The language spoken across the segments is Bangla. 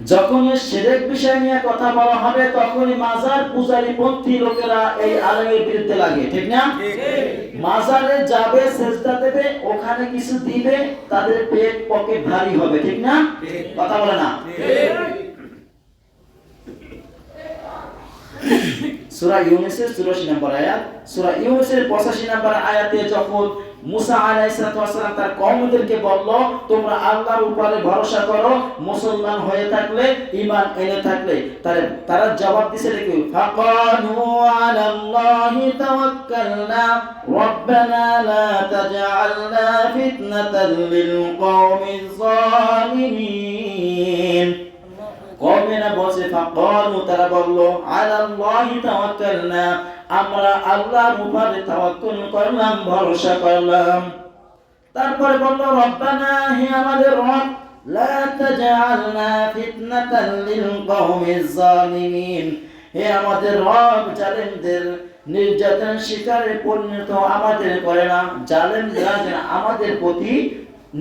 যখন সেরেক বিষয় নিয়ে কথা বলা হবে তখনই মাজার পূজারী পন্থী লোকেরা এই আলেমের বিরুদ্ধে লাগে। ঠিক না? মাজারে যাবে সেজদা দেবে ওখানে কিছু দিবে তাদের পেট পকেট ভারী হবে। ঠিক না? কথা বলে না? সূরা ইউনূসের 84 নম্বর আয়াত। সূরা ইউনূসের 85 নম্বর আয়াতে যখন মুসা আলাইহিস সালাম তার কওমদেরকে বলল, তোমরা আল্লাহর উপরে ভরসা করো, মুসলমান হয়ে থাকলে, ঈমান এনে থাকলে। তারা তারা জবাব দিছে কি? ফাকানু আলাল্লাহি তাওয়াক্কালনা, রব্বানা লা তাজআলনা ফিতনাতাল লিল কওমিজ জালিমিন কওমেরা বলছে, ফাকালু, তারা বলল, আলাল্লাহি তাওয়াক্কালনা আমরা আল্লাহর উপরে তাওয়াক্কুল করলাম, ভরসা করলাম। তারপরে বলল, রব্বানা, হে আমাদের রব, লা তাজআলনা ফিতনাতাল লিল কওমিজ জালিমিন হে আমাদের রব, জালেমদের নির্যাতন শিকারে পরিণত আমাদের করে না, জালেমরা যেন আমাদের প্রতি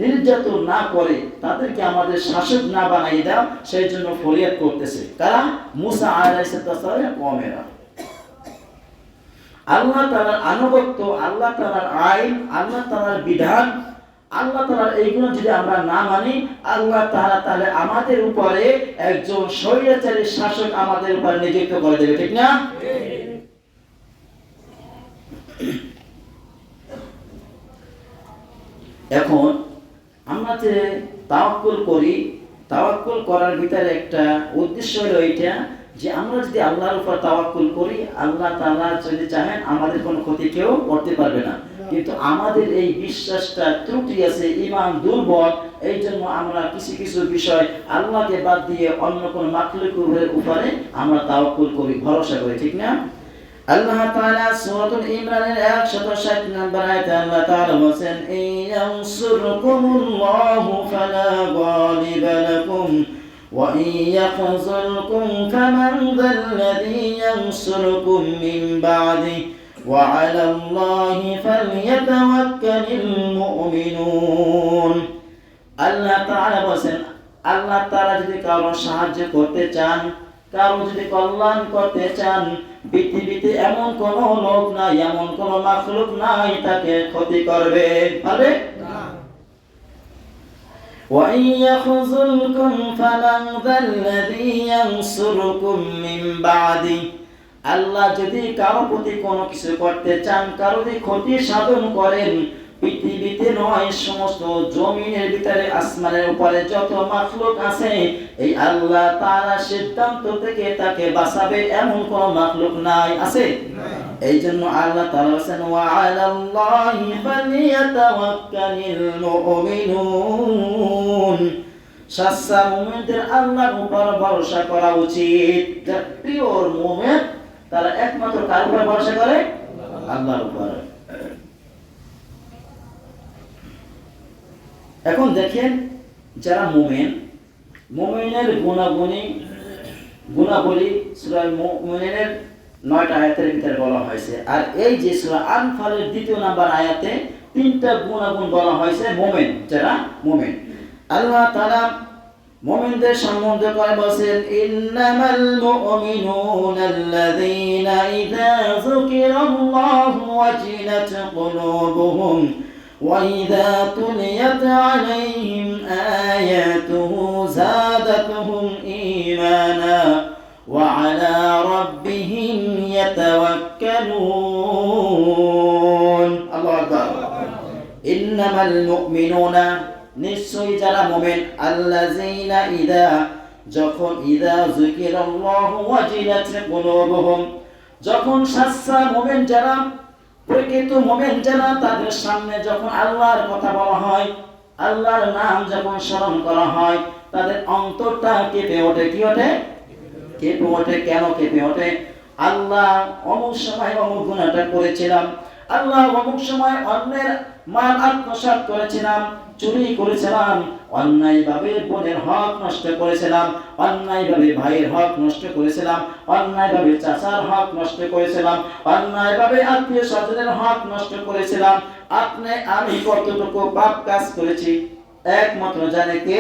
নির্যাতন না করে, তাদেরকে আমাদের শাসক না বানাই দাও, সেই জন্য ফরিয়াদ করতেছে। কারণ মুসা আলাইহিস সালাম কমেরা আল্লাহ তাআলার আনুগত্য, আল্লাহ তাআলার আইন, আল্লাহ তাআলার বিধান, আল্লাহ তাআলার এইগুলো যদি আমরা না মানি, আল্লাহ তাআলা তাহলে আমাদের উপরে একজন স্বৈরাচারী শাসক আমাদের উপরে নিযুক্ত করে দেবে, ঠিক না? এখন আমরা যে তাওয়াক্কুল করি, তাওয়াক্কুল করার ভিতরে একটা উদ্দেশ্য হলো এইটা যে আমরা যদি আল্লাহর উপর তাওয়াক্কুল করি, আল্লাহ তাআলা যদি চাহেন আমাদের কোনো ক্ষতি কেউ করতে পারবে না। কিন্তু আমাদের এই বিশ্বাসটা ত্রুটি আছে ইমান দুর্বল এই জন্য আমরা কিছু কিছু বিষয় আল্লাহকে বাদ দিয়ে অন্য কোন মাখলুকের উপরে আমরা তাওয়াক্কুল করি, ভরসা করি, ঠিক না? আল্লাহ তাআলা সূরাতুল ইমরানের 160 নম্বর আয়াতে আল্লাহ তাআলা বলেন ইয়ানসুরকুমুল্লাহু ফালা গালিবা লাকুম ওয়া ইয়াখযুলকুম ফামান যাল্লাযী ইয়ানসুরকুম মিন বা'দি ওয়া 'আলাল্লাহি ফালইয়াতাওয়াক্কালিল মুমিনুন আল্লাহ তাআলা বলেন আল্লাহ তাআলা যদি কারও সাহায্য করতে চান, কারও যদি কল্যাণ করতে চান, পৃথিবীতে এমন কোন লোক নাই, এমন কোন মাখলুক নাই, তাকে ক্ষতি করবে। পারবে وإن يخذلكم فمن ذا الذي ينصركم من بعده আল্লাহ যদি কারো প্রতি কোনো কিছু করতে চান কারো যদি ক্ষতি সাধন করেন পৃথিবীতে নয় সমস্ত জমিনের ভিতরে আসমানের উপরে যত মাখলুক আছে এই আল্লাহ তাআলা সিদ্ধান্ত থেকে তাকে বাঁচাবে এমন কোন মাখলুক নাই আছে? এই জন্য আল্লাহ তাআলা বলেন ওয়া আলাল্লাহি ফালিয়াতাওয়াক্কালিল মুমিনুন। সাচ্চা মুমিনদের আল্লাহর উপর ভরসা করা উচিত। যারা পিওর মুমিন তারা একমাত্র কার উপর ভরসা করে? আল্লাহর উপর। এখন দেখেন যারা মোমেন, মোমেনের গুণাগুণী, গুণাবলী সূরা মুমিনের নয়টা আয়াতের ভিতরে বলা হয়েছে। আর এই যে সূরা আনফালের দ্বিতীয় নাম্বার আয়াতে তিনটা গুণাগুণ বলা হয়েছে মোমেন, যারা মোমেন। আল্লাহ তারা মুমিনদের সম্বন্ধে করে বলেন ইন্নামাল মুমিনুনা আল্লাযীনা ইযা যুকিরাল্লাহু ওয়াজিলাত কুলুবুহুম। وإذا تليت عليهم آياته زادتهم إيمانا وعلى ربهم يتوكلون الله أكبر إنما المؤمنون নিশ্চয়ই যারা মোমেন আল্লাযীনা ইদা যখন ইদা যুকিরাল্লাহু ওয়াজিলাত কুলুবুহুম যখন সাচ্চা মোমেন যারা প্রকৃত মোমেন যারা, তাদের সামনে যখন আল্লাহর কথা বলা হয়, আল্লাহর নাম যখন স্মরণ করা হয়, তাদের অন্তরটা কেঁপে ওঠে, কি ওঠে? কেঁপে ওঠে। কেন কেঁপে ওঠে? আল্লাহ অমুক সময় অমুক গুণাটা করেছিলাম আল্লাহ অমুক সময় অন্যের মাল আত্মসাৎ করেছিলাম, চুরি করেছিলাম, অন্যায়ভাবে বোনের হক নষ্ট করেছিলাম, অন্যায়ভাবে ভাইয়ের হক নষ্ট করেছিলাম, অন্যায়ভাবে চাচার হক নষ্ট করেছিলাম, অন্যায়ভাবে আত্মীয় স্বজনের হক নষ্ট করেছিলাম। আপনি আমি কতটুকু পাপ কাজ করেছি, একমাত্র জানে কে?